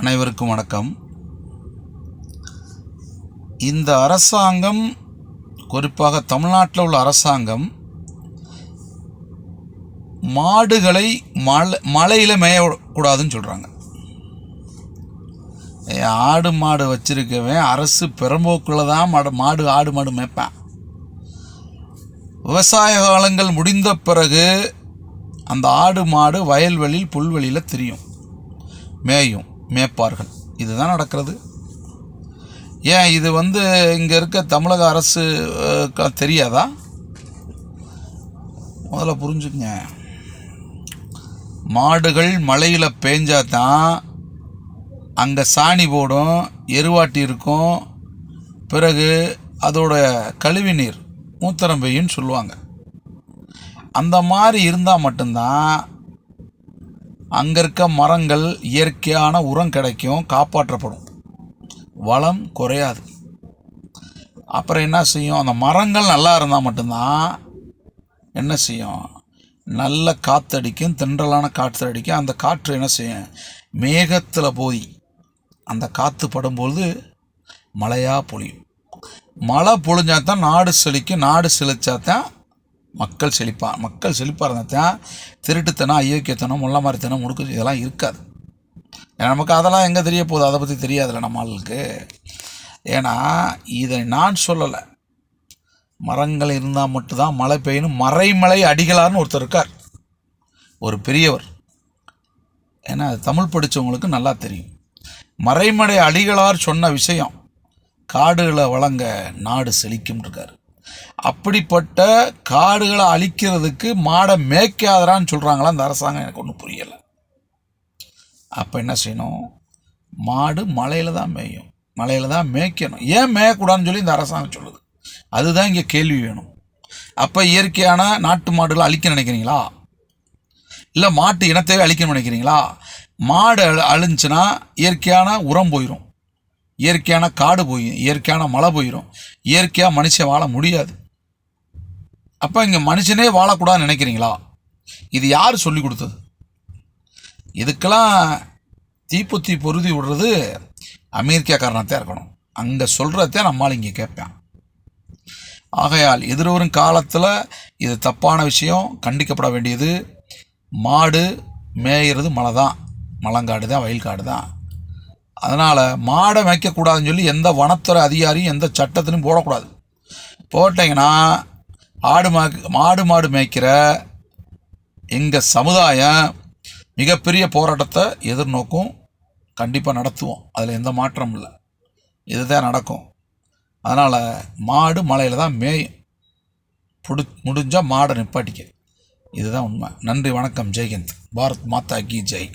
அனைவருக்கும் வணக்கம். இந்த அரசாங்கம் குறிப்பாக தமிழ்நாட்டில் உள்ள அரசாங்கம் மாடுகளை மலை மலையில் மேயக்கூடாதுன்னு சொல்கிறாங்க ஆடு மாடு வச்சிருக்கவன் அரசு பெரம்போக்கில் தான் மாடு மாடு ஆடு மாடு மேய்ப்பேன். விவசாய காலங்கள் முடிந்த பிறகு அந்த ஆடு மாடு வயல்வெளியில் புல்வெளியில் திரியும் மேயும். மேய்ப்பார்கள் இதுதான் நடக்கிறது. ஏன் இது வந்து இங்கே இருக்க தமிழக அரசு தெரியாதா? முதல்ல புரிஞ்சுக்கங்க. மாடுகள் மழையில் பேஞ்சா தான் அங்கே சாணி போடும் எருவாட்டி இருக்கும். பிறகு அதோட கழிவு நீர் மூத்திரம் பெய்யும்னு சொல்லுவாங்க. அந்த மாதிரி இருந்தால் மட்டும்தான் அங்கே இருக்க மரங்கள் இயற்கையான உரம் கிடைக்கும் காப்பாற்றப்படும். வளம் குறையாது. அப்புறம் என்ன செய்யும்? அந்த மரங்கள் நல்லா இருந்தால் மட்டும்தான் என்ன செய்யும்? நல்ல காற்றடிக்கும் தென்றலான காற்று அடிக்கும் அந்த காற்று என்ன செய்யும்? மேகத்தில் போய் அந்த காற்று படும்பொழுது மழையாக பொழியும். மழை பொழிஞ்சாதான் நாடு செழிக்கும் நாடு செழிச்சா தான் மக்கள் செழிப்பா மக்கள் செழிப்பாக இருந்தால் தான் திருட்டுத்தனம் ஐயோக்கியத்தனம் முள்ள மாதிரித்தனம் முடுக்கு இதெல்லாம் இருக்காது. நமக்கு அதெல்லாம் எங்கே தெரிய போகுது? அதை பற்றி தெரியாதுல்ல நம்ம ஆளுக்கு ஏன்னா இதை நான் சொல்லலை. மரங்கள் இருந்தால் மட்டும்தான் மழை பெய்யணும். மறைமலை அடிகளார்னு ஒருத்தர் இருக்கார். ஒரு பெரியவர். ஏன்னா அது தமிழ் படித்தவங்களுக்கு நல்லா தெரியும். மறைமலை அடிகளார் சொன்ன விஷயம் காடுகளை வழங்க நாடு செழிக்கும் இருக்கார். அப்படிப்பட்ட காடுகளை அழிக்கிறதுக்கு மாடை மேய்க்காதரான்னு சொல்கிறாங்களா அந்த அரசாங்கம் எனக்கு ஒன்றும் புரியலை. அப்போ என்ன செய்யணும்? மாடு மலையில் தான் மேயும். மலையில் தான் மேய்க்கணும். ஏன் மேயக்கூடாதுன்னு சொல்லி இந்த அரசாங்கம் சொல்லுது. அதுதான் இங்கே கேள்வி வேணும். அப்போ இயற்கையான நாட்டு மாடுகளை அழிக்க நினைக்கிறீங்களா? இல்லை மாட்டு இனத்தையே அழிக்கணும்னு நினைக்கிறீங்களா? மாடு அழிஞ்சுன்னா இயற்கையான உரம் போயிடும் இயற்கையான காடு போயிடும் இயற்கையான மழை போயிடும் இயற்கையாக மனுஷன் வாழ முடியாது. அப்போ இங்கே மனுஷனே வாழக்கூடாதுன்னு நினைக்கிறீங்களா? இது யார் சொல்லி கொடுத்தது? இதுக்கெல்லாம் தீப்புத்தி பொருதி விடுறது அமெரிக்காக்காரனாகத்தான் இருக்கணும். அங்கே சொல்கிறதே நம்மால் இங்கே கேட்பேன். ஆகையால் எதிர்வரும் காலத்தில் இது தப்பான விஷயம் கண்டிக்கப்பட வேண்டியது. மாடு மேயிறது மழை தான் மலங்காடு தான் வயல் காடு தான் அதனால் மாடை மேய்க்கக்கூடாதுன்னு சொல்லி எந்த வனத்துறை அதிகாரியும் எந்த சட்டத்திலும் போடக்கூடாது. போட்டிங்கன்னா ஆடு மா மாடு மாடு மேய்க்கிற எங்கள் சமுதாயம் மிகப்பெரிய போராட்டத்தை எதிர்நோக்கும் கண்டிப்பாக நடத்துவோம். அதில் எந்த மாற்றமும் இல்லை. இதுதான் நடக்கும். அதனால் மாடு மலையில் தான் மேயும் புடி முடிஞ்சால் மாடை நிப்பாட்டிக்க. இதுதான் உண்மை. நன்றி வணக்கம். ஜெய்ஹிந்த். பாரத் மாதா கி ஜெய்.